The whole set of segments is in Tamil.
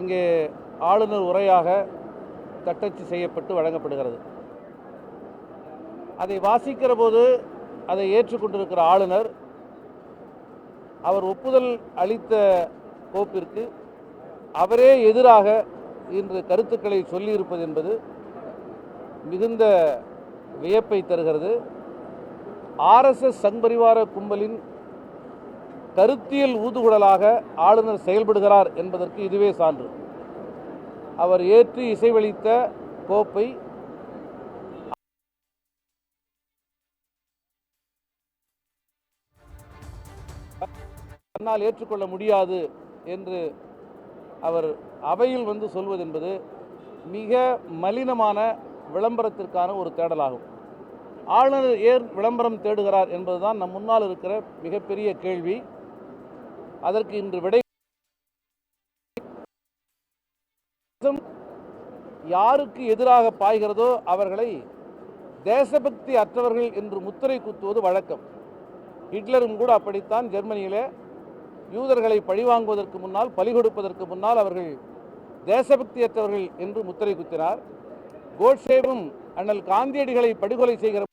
இங்கே ஆளுநர் உரையாக தட்டச்சு செய்யப்பட்டு வழங்கப்படுகிறது. அதை வாசிக்கிற போது அதை ஏற்றுக்கொண்டிருக்கிற ஆளுநர் அவர் ஒப்புதல் அளித்த கோப்பிற்கு அவரே எதிராக இன்று கருத்துக்களை சொல்லியிருப்பது என்பது மிகுந்த வியப்பை தருகிறது. ஆர்எஸ்எஸ் சங்பரிவார கும்பலின் கருத்தியல் ஊதுகுடலாக ஆளுநர் செயல்படுகிறார் என்பதற்கு இதுவே சான்று. அவர் ஏற்று இசைவளித்த கோப்பை தன்னால் ஏற்றுக்கொள்ள முடியாது என்று அவர் அவையில் வந்து சொல்வது என்பது மிக மலினமான விளம்பரத்திற்கான ஒரு தேடலாகும். ஆளுநர் ஏன் விளம்பரம் தேடுகிறார் என்பதுதான் நம் முன்னால் இருக்கிற மிகப்பெரிய கேள்வி. அதற்கு இன்று விடை யாருக்கு எதிராக பாய்கிறதோ அவர்களை தேசபக்தி அற்றவர்கள் என்று முத்திரை குத்துவது வழக்கம். ஹிட்லரும் கூட அப்படித்தான் ஜெர்மனியிலே யூதர்களை பழிவாங்குவதற்கு முன்னால் பலி கொடுப்பதற்கு முன்னால் அவர்கள் தேசபக்தியற்றவர்கள் என்று முத்திரை குத்தினார். கோட்சேவும் அண்ணல் காந்தியடிகளை படுகொலை செய்கிற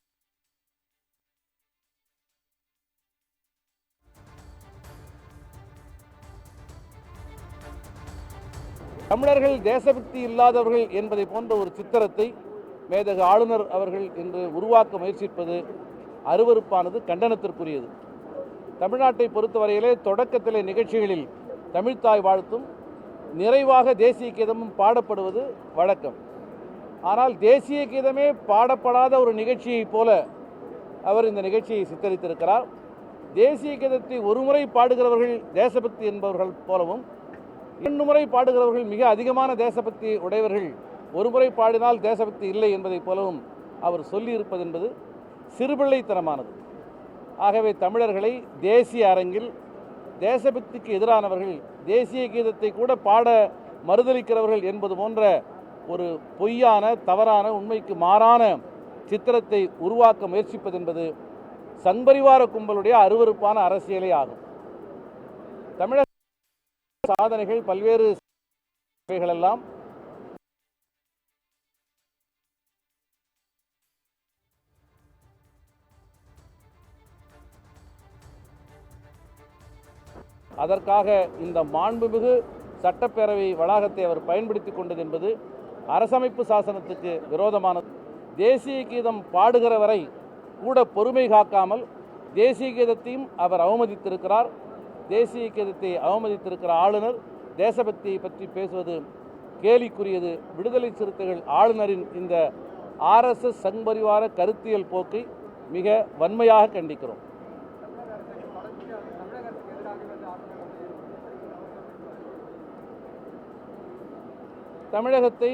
தமிழர்கள் தேசபக்தி இல்லாதவர்கள் என்பதை போன்ற ஒரு சித்திரத்தை மேதகு ஆளுநர் அவர்கள் இன்று உருவாக்க முயற்சிப்பது அருவருப்பானது கண்டனத்திற்குரியது. தமிழ்நாட்டை பொறுத்தவரையிலே தொடக்கத்திலே நிகழ்ச்சிகளில் தமிழ்த்தாய் வாழ்த்தும் நிறைவாக தேசிய கீதமும் பாடப்படுவது வழக்கம். ஆனால் தேசிய கீதமே பாடப்படாத ஒரு நிகழ்ச்சியைப் போல அவர் இந்த நிகழ்ச்சியை சித்தரித்திருக்கிறார். தேசிய கீதத்தை ஒருமுறை பாடுகிறவர்கள் தேசபக்தி என்பவர்கள் போலவும் இரண்டு முறை பாடுகிறவர்கள் மிக அதிகமான தேசபக்தி உடையவர்கள் ஒரு முறை பாடினால் தேசபக்தி இல்லை என்பதைப் போலவும் அவர் சொல்லியிருப்பது என்பது சிறுபிள்ளைத்தனமானது. ஆகவே தமிழர்களை தேசிய அரங்கில் தேசபக்திக்கு எதிரானவர்கள் தேசிய கீதத்தை கூட பாட மறுதளிக்கிறவர்கள் என்பது போன்ற ஒரு பொய்யான தவறான உண்மைக்கு மாறான சித்திரத்தை உருவாக்க முயற்சிப்பது என்பது சங்பரிவார கும்பலுடைய அருவருப்பான அரசியலே ஆகும். தமிழக சாதனைகள் பல்வேறு எல்லாம் அதற்காக இந்த மாண்புமிகு சட்டப்பேரவை வளாகத்தை அவர் பயன்படுத்தி கொண்டது என்பது அரசமைப்பு சாசனத்துக்கு விரோதமானது. தேசிய கீதம் பாடுகிற வரை கூட பொறுமை காக்காமல் தேசிய கீதத்தையும் அவர் அவமதித்திருக்கிறார். தேசிய கீதத்தை அவமதித்திருக்கிற ஆளுநர் தேசபக்தியை பற்றி பேசுவது கேலிக்குரியது. விடுதலை சிறுத்தைகள் ஆளுநரின் இந்த ஆர்எஸ்எஸ் சங்பரிவார கருத்தியல் போக்கை மிக வன்மையாக கண்டிக்கிறோம். தமிழகத்தை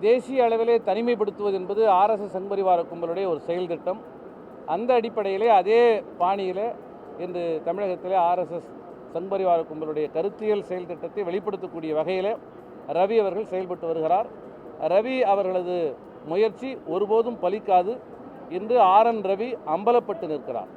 தேசிய அளவிலே தனிமைப்படுத்துவது என்பது ஆர்எஸ்எஸ் சங்பரிவார கும்பலுடைய ஒரு செயல் திட்டம் அந்த அடிப்படையிலே அதே பாணியில் இன்று தமிழகத்திலே ஆர்எஸ்எஸ் சண்பரிவார கும்பலுடைய கருத்தியல் செயல் திட்டத்தை வெளிப்படுத்தக்கூடிய வகையில் ரவி அவர்கள் செயல்பட்டு வருகிறார். ரவி அவர்களது முயற்சி ஒருபோதும் பலிக்காது. இன்று ஆர் என் ரவி அம்பலப்பட்டு நிற்கிறார்.